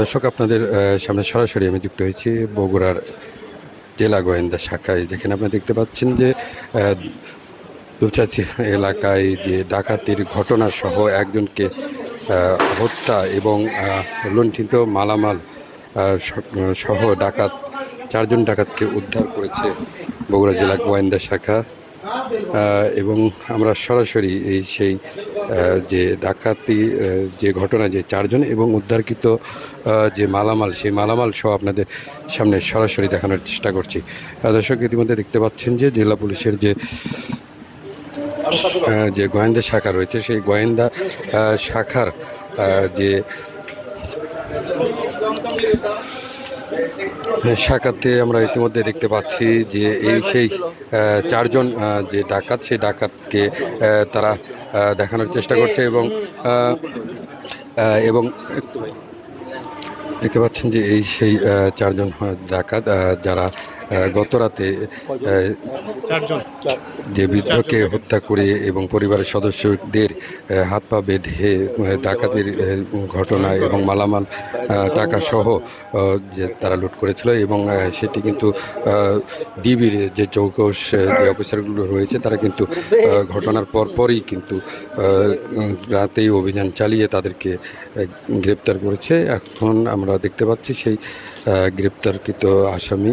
দর্শক, আপনাদের সামনে সরাসরি আমি যুক্ত হয়েছি বগুড়ার জেলা গোয়েন্দা শাখায়, যেখানে আপনারা দেখতে পাচ্ছেন যে দুপচাচি এলাকায় যে ডাকাতির ঘটনা সহ একজনকে হত্যা এবং লুণ্ঠিত মালামাল সহ ডাকাত, চারজন ডাকাতকে উদ্ধার করেছে বগুড়া জেলা গোয়েন্দা শাখা। এবং আমরা সরাসরি এই সেই যে ডাকাতি যে ঘটনা, যে চারজন এবং উদ্ধারকৃত যে মালামাল, সেই মালামাল সহ আপনাদের সামনে সরাসরি দেখানোর চেষ্টা করছি। দর্শক, ইতিমধ্যে দেখতে পাচ্ছেন যে জেলা পুলিশের যে যে গোয়েন্দা শাখা রয়েছে, সেই গোয়েন্দা শাখার যে শাখাতে আমরা ইতিমধ্যে দেখতে পাচ্ছি যে এই সেই চারজন যে ডাকাত, সেই ডাকাতকে তারা দেখানোর চেষ্টা করছে এবং এবং দেখতে পাচ্ছেন যে এই সেই চারজন ডাকাত যারা আহ, গত রাতে যে বৃদ্ধকে হত্যা করে এবং পরিবারের সদস্যদের হাত পা বেঁধে ডাকাতির ঘটনা এবং মালামাল টাকা সহ যে তারা লুট করেছিল এবং সেটি কিন্তু ডিবির যে চৌকস যে অফিসারগুলো রয়েছে তারা কিন্তু ঘটনার পরপরই কিন্তু রাতেই অভিযান চালিয়ে তাদেরকে গ্রেপ্তার করেছে। এখন আমরা দেখতে পাচ্ছি সেই গ্রেপ্তারকৃত আসামি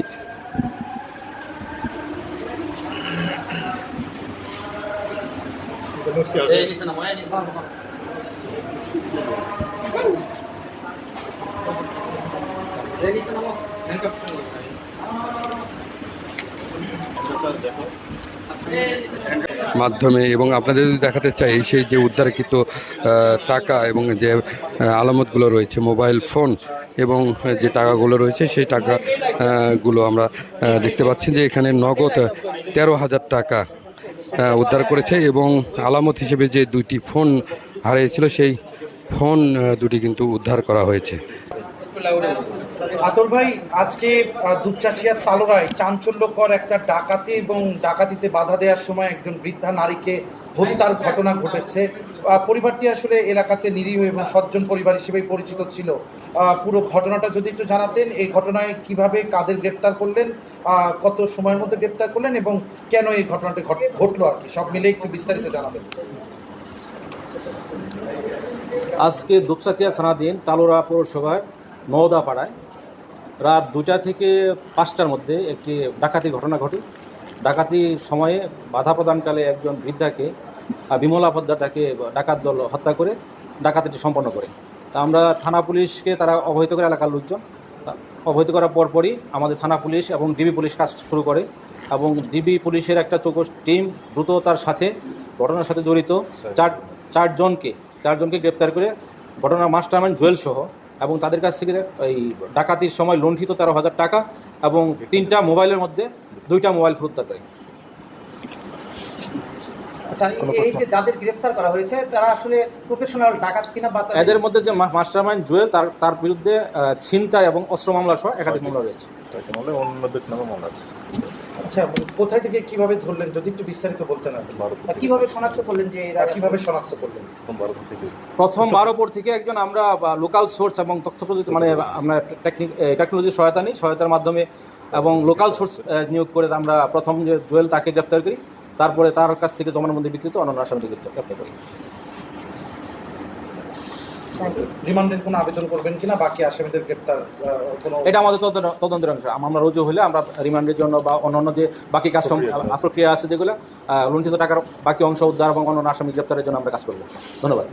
মাধ্যমে এবং আপনাদের যদি দেখাতে চাই সেই যে উদ্ধারকৃত টাকা এবং যে আলামতগুলো রয়েছে মোবাইল ফোন এবং যে টাকাগুলো রয়েছে সেই টাকা আহ, গুলো আমরা দেখতে পাচ্ছি যে এখানে নগদ তেরো হাজার টাকা উদ্ধার করেছে এবং আলামত হিসেবে যে দুইটি ফোন হারিয়েছিল, সেই ফোন দুটি কিন্তু উদ্ধার করা হয়েছে। আতর ভাই আজকে আহ, দুপচাচিয়ার তালোরায় চাঞ্চল্যকর একটা ডাকাতি এবং ডাকাতিতে বাধা দেওয়ার সময় একজন বৃদ্ধা নারীকে হত্যার ঘটনা ঘটেছে। পরিবারটি আসলে এলাকাতে নিরীহ এবং সজ্জন পরিবার হিসেবেই পরিচিত ছিল। পুরো ঘটনাটা যদি একটু জানাতেন এই ঘটনায় কীভাবে কাদের গ্রেপ্তার করলেন কত সময়ের মধ্যে গ্রেপ্তার করলেন এবং কেন এই ঘটনাটি ঘট- ঘটলো আর কি? সব মিলে একটু বিস্তারিত জানাবেন। আজকে দুপসাচিয়া থানাধীন তালোরা পৌরসভার নওদাপাড়ায় রাত দুটা থেকে পাঁচটার মধ্যে একটি ডাকাতির ঘটনা ঘটে। ডাকাতির সময়ে বাধা প্রদানকালে একজন বৃদ্ধাকে বিমলা পোদ্দার তাকে ডাকাত দল হত্যা করে ডাকাতিটি সম্পন্ন করে। তা আমরা থানা পুলিশকে তারা অবহিত করে এলাকার লোকজন অবহিত করার পরপরই আমাদের থানা পুলিশ এবং ডিবি পুলিশ কাজ শুরু করে এবং ডিবি পুলিশের একটা চৌকস টিম দ্রুততার সাথে ঘটনার সাথে জড়িত চার চারজনকে চারজনকে গ্রেপ্তার করে ঘটনার মাস্টারমাইন্ড জুয়েল সহ এবং তাদের কাছ থেকে এই ডাকাতির সময় লুণ্ঠিত তেরো হাজার টাকা এবং তিনটা মোবাইলের মধ্যে দুইটা মোবাইল উদ্ধার করে আচ্ছা এই যে যাদের গ্রেফতার করা হয়েছে তারা আসলে প্রফেশনাল ডাকাত কিনা বা এদের মধ্যে যে মাস্টারমাইন্ড জুয়েল তার তার বিরুদ্ধে ছিনতাই এবং অস্ত্র মামলা সহ একাধিক মামলা রয়েছে। আচ্ছা কোথায় থেকে কীভাবে ধরলেন? যদি একটু বিস্তারিত বলতেন আর কি। কীভাবে শনাক্ত করলেন যে এরা কীভাবে শনাক্ত করলেন? প্রথম বারোপুর থেকে। একজন আমরা লোকাল সোর্স এবং তথ্য প্রযুক্তি মানে আমরা টেকনিক টেকনোলজির সহায়তা নিই সহায়তার মাধ্যমে এবং লোকাল সোর্স নিয়োগ করে আমরা প্রথম যে জুয়েল তাকে গ্রেপ্তার করি তারপরে তার কাছ থেকে জমানবন্দি ভিত্তিতে অন্যান্য আসামিকে গ্রেপ্তার করি। রিমান্ডের কোনো আবেদন করবেন কিনা? বাকি আসামিদের গ্রেপ্তার এটা আমাদের তদন্তের অংশ। আমরা রুজু হলে আমরা রিমান্ডের জন্য বা অন্যান্য যে বাকি কাজ প্রক্রিয়া আছে। যেগুলো আহ, লুণ্ঠিত টাকার বাকি অংশ উদ্ধার এবং অন্য আসামি গ্রেপ্তারের জন্য আমরা কাজ করব। ধন্যবাদ।